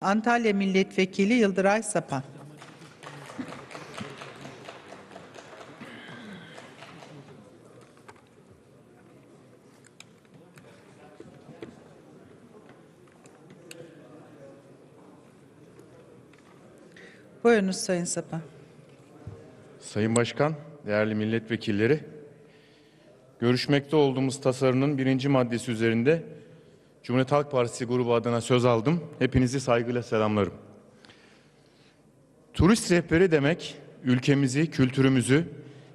Antalya Milletvekili Yıldıray Sapan. Buyurunuz Sayın Sapan. Sayın Başkan, değerli milletvekilleri, görüşmekte olduğumuz tasarının birinci maddesi üzerinde Cumhuriyet Halk Partisi grubu adına söz aldım. Hepinizi saygıyla selamlarım. Turist rehberi demek, ülkemizi, kültürümüzü,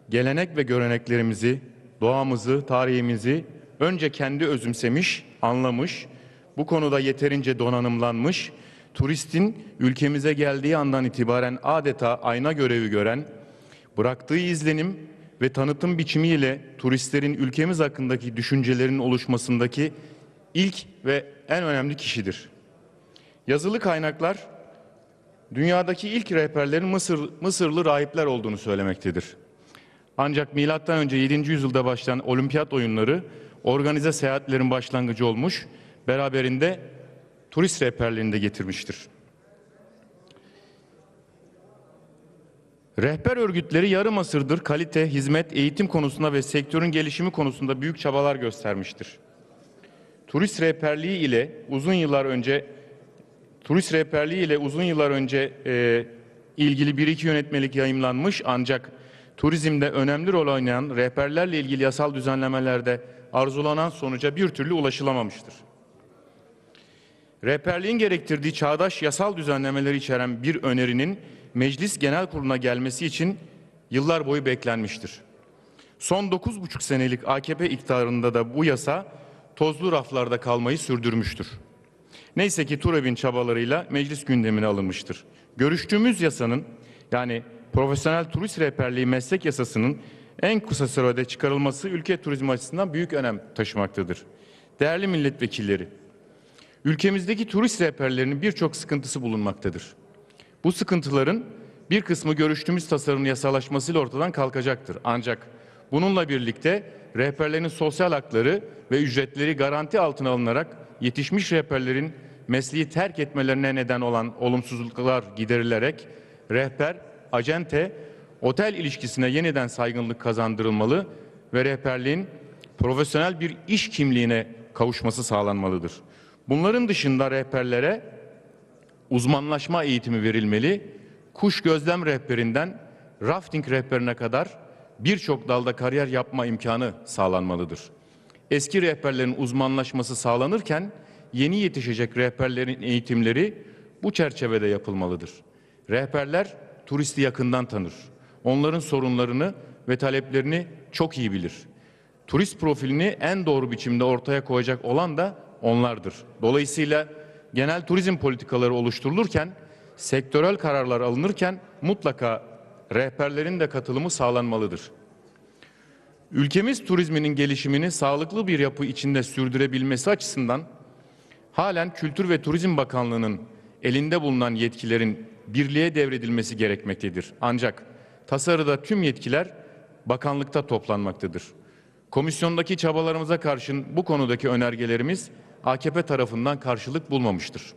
gelenek ve göreneklerimizi, doğamızı, tarihimizi önce kendi özümsemiş, anlamış, bu konuda yeterince donanımlanmış, turistin ülkemize geldiği andan itibaren adeta ayna görevi gören, bıraktığı izlenim ve tanıtım biçimiyle turistlerin ülkemiz hakkındaki düşüncelerinin oluşmasındaki ilk ve en önemli kişidir. Yazılı kaynaklar dünyadaki ilk rehberlerin Mısır, Mısırlı rahipler olduğunu söylemektedir. Ancak milattan önce 7. yüzyılda başlayan olimpiyat oyunları organize seyahatlerin başlangıcı olmuş, beraberinde turist rehberliğini de getirmiştir. Rehber örgütleri yarım asırdır kalite, hizmet, eğitim konusunda ve sektörün gelişimi konusunda büyük çabalar göstermiştir. Turist rehberliği ile uzun yıllar önce turist rehberliği ile uzun yıllar önce e, ilgili bir iki yönetmelik yayımlanmış ancak turizmde önemli rol oynayan rehberlerle ilgili yasal düzenlemelerde arzulanan sonuca bir türlü ulaşılamamıştır. Rehberliğin gerektirdiği çağdaş yasal düzenlemeleri içeren bir önerinin Meclis Genel Kurulu'na gelmesi için yıllar boyu beklenmiştir. Son 9,5 senelik AKP iktidarında da bu yasa tozlu raflarda kalmayı sürdürmüştür. Neyse ki TUREB'in çabalarıyla meclis gündemine alınmıştır. Görüştüğümüz yasanın yani profesyonel turist rehberliği meslek yasasının en kısa sürede çıkarılması ülke turizmi açısından büyük önem taşımaktadır. Değerli milletvekilleri, ülkemizdeki turist rehberlerinin birçok sıkıntısı bulunmaktadır. Bu sıkıntıların bir kısmı görüştüğümüz tasarının yasalaşmasıyla ortadan kalkacaktır. Ancak bununla birlikte rehberlerin sosyal hakları ve ücretleri garanti altına alınarak yetişmiş rehberlerin mesleği terk etmelerine neden olan olumsuzluklar giderilerek rehber, acente, otel ilişkisine yeniden saygınlık kazandırılmalı ve rehberliğin profesyonel bir iş kimliğine kavuşması sağlanmalıdır. Bunların dışında rehberlere uzmanlaşma eğitimi verilmeli. Kuş gözlem rehberinden rafting rehberine kadar birçok dalda kariyer yapma imkanı sağlanmalıdır. Eski rehberlerin uzmanlaşması sağlanırken yeni yetişecek rehberlerin eğitimleri bu çerçevede yapılmalıdır. Rehberler turisti yakından tanır. Onların sorunlarını ve taleplerini çok iyi bilir. Turist profilini en doğru biçimde ortaya koyacak olan da onlardır. Dolayısıyla genel turizm politikaları oluşturulurken, sektörel kararlar alınırken mutlaka rehberlerin de katılımı sağlanmalıdır. Ülkemiz turizminin gelişimini sağlıklı bir yapı içinde sürdürebilmesi açısından halen Kültür ve Turizm Bakanlığı'nın elinde bulunan yetkilerin birliğe devredilmesi gerekmektedir. Ancak tasarıda tüm yetkiler bakanlıkta toplanmaktadır. Komisyondaki çabalarımıza karşın bu konudaki önergelerimiz AKP tarafından karşılık bulmamıştır.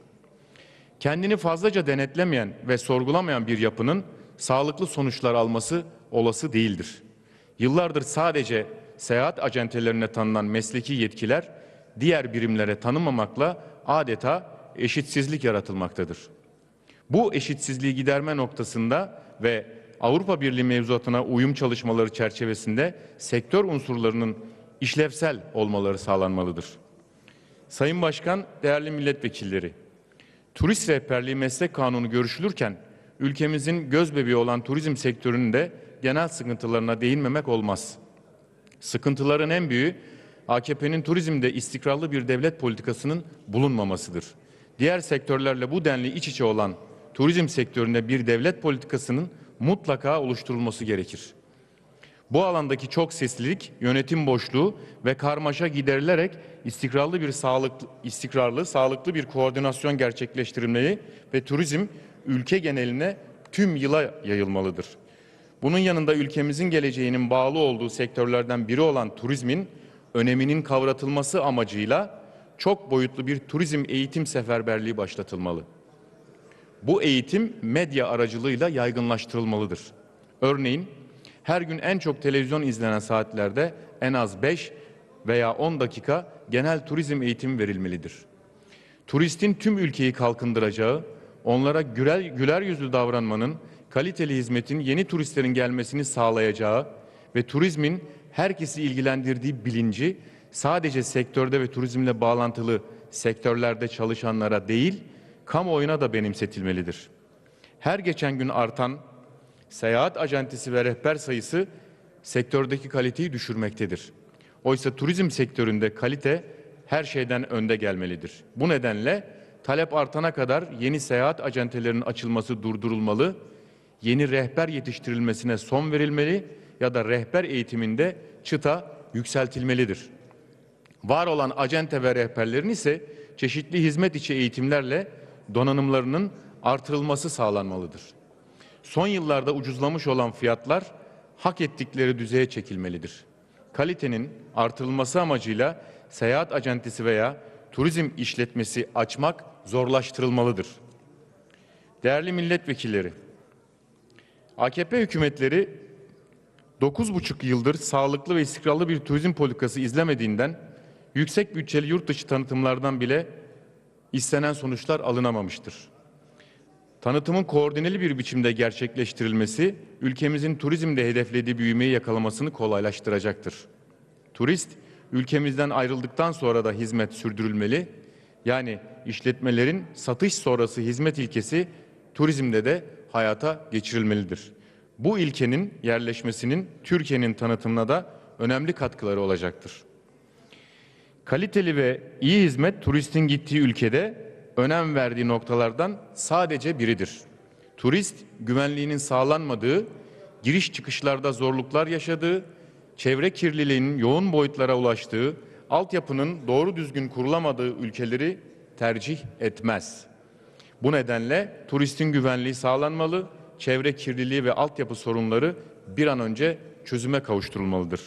Kendini fazlaca denetlemeyen ve sorgulamayan bir yapının sağlıklı sonuçlar alması olası değildir. Yıllardır sadece seyahat acentelerine tanınan mesleki yetkiler diğer birimlere tanınmamakla adeta eşitsizlik yaratılmaktadır. Bu eşitsizliği giderme noktasında ve Avrupa Birliği mevzuatına uyum çalışmaları çerçevesinde sektör unsurlarının işlevsel olmaları sağlanmalıdır. Sayın Başkan, değerli milletvekilleri, turist rehberliği meslek kanunu görüşülürken ülkemizin göz bebeği olan turizm sektörünün de genel sıkıntılarına değinmemek olmaz. Sıkıntıların en büyüğü AKP'nin turizmde istikrarlı bir devlet politikasının bulunmamasıdır. Diğer sektörlerle bu denli iç içe olan turizm sektöründe bir devlet politikasının mutlaka oluşturulması gerekir. Bu alandaki çok seslilik, yönetim boşluğu ve karmaşa giderilerek istikrarlı bir sağlıklı, istikrarlı, sağlıklı bir koordinasyon gerçekleştirilmeli ve turizm ülke geneline tüm yıla yayılmalıdır. Bunun yanında ülkemizin geleceğinin bağlı olduğu sektörlerden biri olan turizmin öneminin kavratılması amacıyla çok boyutlu bir turizm eğitim seferberliği başlatılmalı. Bu eğitim medya aracılığıyla yaygınlaştırılmalıdır. Örneğin her gün en çok televizyon izlenen saatlerde en az 5 veya 10 dakika genel turizm eğitimi verilmelidir. Turistin tüm ülkeyi kalkındıracağı, onlara güler, güler yüzlü davranmanın, kaliteli hizmetin yeni turistlerin gelmesini sağlayacağı ve turizmin herkesi ilgilendirdiği bilinci sadece sektörde ve turizmle bağlantılı sektörlerde çalışanlara değil, kamuoyuna da benimsetilmelidir. Her geçen gün artan seyahat acentesi ve rehber sayısı sektördeki kaliteyi düşürmektedir. Oysa turizm sektöründe kalite her şeyden önde gelmelidir. Bu nedenle talep artana kadar yeni seyahat acentelerinin açılması durdurulmalı, yeni rehber yetiştirilmesine son verilmeli ya da rehber eğitiminde çıta yükseltilmelidir. Var olan acente ve rehberlerin ise çeşitli hizmet içi eğitimlerle donanımlarının artırılması sağlanmalıdır. Son yıllarda ucuzlamış olan fiyatlar hak ettikleri düzeye çekilmelidir. Kalitenin artırılması amacıyla seyahat acentesi veya turizm işletmesi açmak zorlaştırılmalıdır. Değerli milletvekilleri, AKP hükümetleri 9,5 yıldır sağlıklı ve istikrarlı bir turizm politikası izlemediğinden yüksek bütçeli yurt dışı tanıtımlardan bile istenen sonuçlar alınamamıştır. Tanıtımın koordineli bir biçimde gerçekleştirilmesi ülkemizin turizmde hedeflediği büyümeyi yakalamasını kolaylaştıracaktır. Turist ülkemizden ayrıldıktan sonra da hizmet sürdürülmeli. Yani işletmelerin satış sonrası hizmet ilkesi turizmde de hayata geçirilmelidir. Bu ilkenin yerleşmesinin Türkiye'nin tanıtımına da önemli katkıları olacaktır. Kaliteli ve iyi hizmet turistin gittiği ülkede önem verdiği noktalardan sadece biridir. Turist güvenliğinin sağlanmadığı, giriş çıkışlarda zorluklar yaşadığı, çevre kirliliğinin yoğun boyutlara ulaştığı, altyapının doğru düzgün kurulamadığı ülkeleri tercih etmez. Bu nedenle turistin güvenliği sağlanmalı, çevre kirliliği ve altyapı sorunları bir an önce çözüme kavuşturulmalıdır.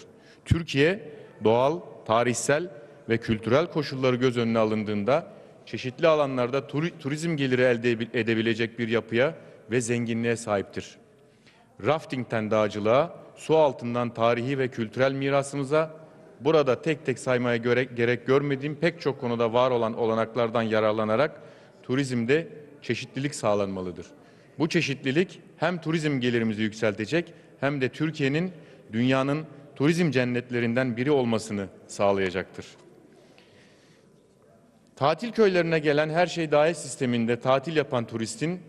Türkiye doğal, tarihsel ve kültürel koşulları göz önüne alındığında çeşitli alanlarda turi- turizm geliri elde edebilecek bir yapıya ve zenginliğe sahiptir. Raftingten dağcılığa, su altından tarihi ve kültürel mirasımıza, burada tek tek saymaya gerek görmediğim pek çok konuda var olan olanaklardan yararlanarak turizmde çeşitlilik sağlanmalıdır. Bu çeşitlilik hem turizm gelirimizi yükseltecek hem de Türkiye'nin dünyanın turizm cennetlerinden biri olmasını sağlayacaktır. Tatil köylerine gelen her şey dahil sisteminde tatil yapan turistin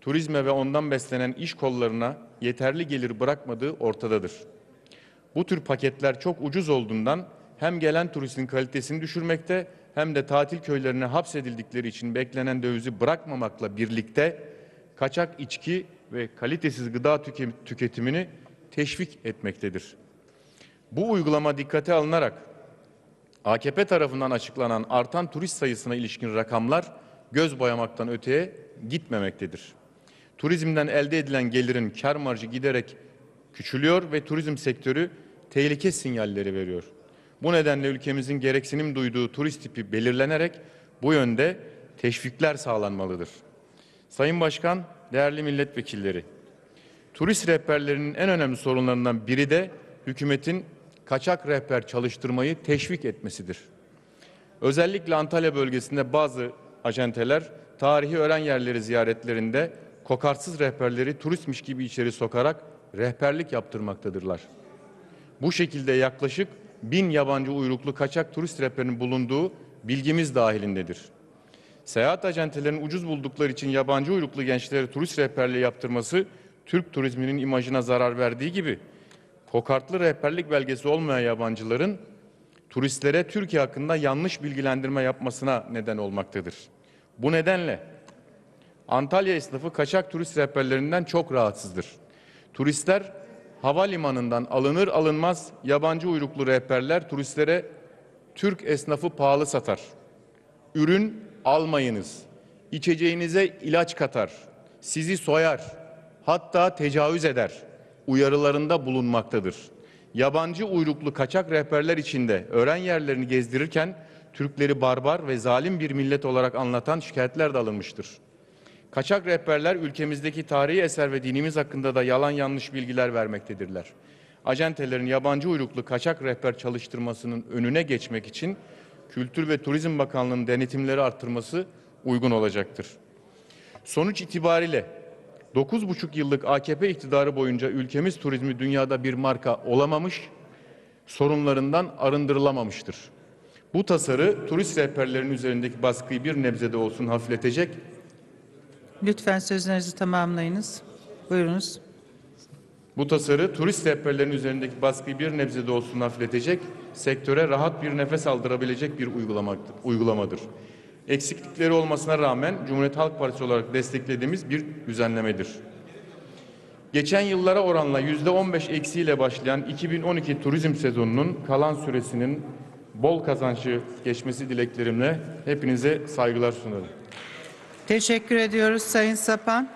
turizme ve ondan beslenen iş kollarına yeterli gelir bırakmadığı ortadadır. Bu tür paketler çok ucuz olduğundan hem gelen turistin kalitesini düşürmekte hem de tatil köylerine hapsedildikleri için beklenen dövizi bırakmamakla birlikte kaçak içki ve kalitesiz gıda tüke- tüketimini teşvik etmektedir. Bu uygulama dikkate alınarak AKP tarafından açıklanan artan turist sayısına ilişkin rakamlar göz boyamaktan öteye gitmemektedir. Turizmden elde edilen gelirin kar marjı giderek küçülüyor ve turizm sektörü tehlike sinyalleri veriyor. Bu nedenle ülkemizin gereksinim duyduğu turist tipi belirlenerek bu yönde teşvikler sağlanmalıdır. Sayın Başkan, değerli milletvekilleri, turist rehberlerinin en önemli sorunlarından biri de hükümetin kaçak rehber çalıştırmayı teşvik etmesidir. Özellikle Antalya bölgesinde bazı acenteler tarihi öğren yerleri ziyaretlerinde kokartsız rehberleri turistmiş gibi içeri sokarak rehberlik yaptırmaktadırlar. Bu şekilde yaklaşık bin yabancı uyruklu kaçak turist rehberinin bulunduğu bilgimiz dahilindedir. Seyahat acentelerinin ucuz buldukları için yabancı uyruklu gençlere turist rehberliği yaptırması Türk turizminin imajına zarar verdiği gibi kokartlı rehberlik belgesi olmayan yabancıların turistlere Türkiye hakkında yanlış bilgilendirme yapmasına neden olmaktadır. Bu nedenle Antalya esnafı kaçak turist rehberlerinden çok rahatsızdır. Turistler havalimanından alınır alınmaz yabancı uyruklu rehberler turistlere Türk esnafı pahalı satar. Ürün almayınız. İçeceğinize ilaç katar. Sizi soyar. Hatta tecavüz eder. Uyarılarında bulunmaktadır. Yabancı uyruklu kaçak rehberler içinde öğren yerlerini gezdirirken Türkleri barbar ve zalim bir millet olarak anlatan şikayetler de alınmıştır. Kaçak rehberler ülkemizdeki tarihi eser ve dinimiz hakkında da yalan yanlış bilgiler vermektedirler. Acentelerin yabancı uyruklu kaçak rehber çalıştırmasının önüne geçmek için Kültür ve Turizm Bakanlığı'nın denetimleri arttırması uygun olacaktır. Sonuç itibariyle 9,5 yıllık AKP iktidarı boyunca ülkemiz turizmi dünyada bir marka olamamış, sorunlarından arındırılamamıştır. Bu tasarı turist rehberlerin üzerindeki baskıyı bir nebzede olsun hafifletecek Lütfen sözlerinizi tamamlayınız. Buyurunuz. Bu tasarı turist rehberlerin üzerindeki baskıyı bir nebzede olsun hafifletecek, sektöre rahat bir nefes aldırabilecek bir uygulamadır. Eksiklikleri olmasına rağmen Cumhuriyet Halk Partisi olarak desteklediğimiz bir düzenlemedir. Geçen yıllara oranla yüzde 15 eksiyle başlayan 2012 turizm sezonunun kalan süresinin bol kazançlı geçmesi dileklerimle hepinize saygılar sunarım. Teşekkür ediyoruz Sayın Sapan.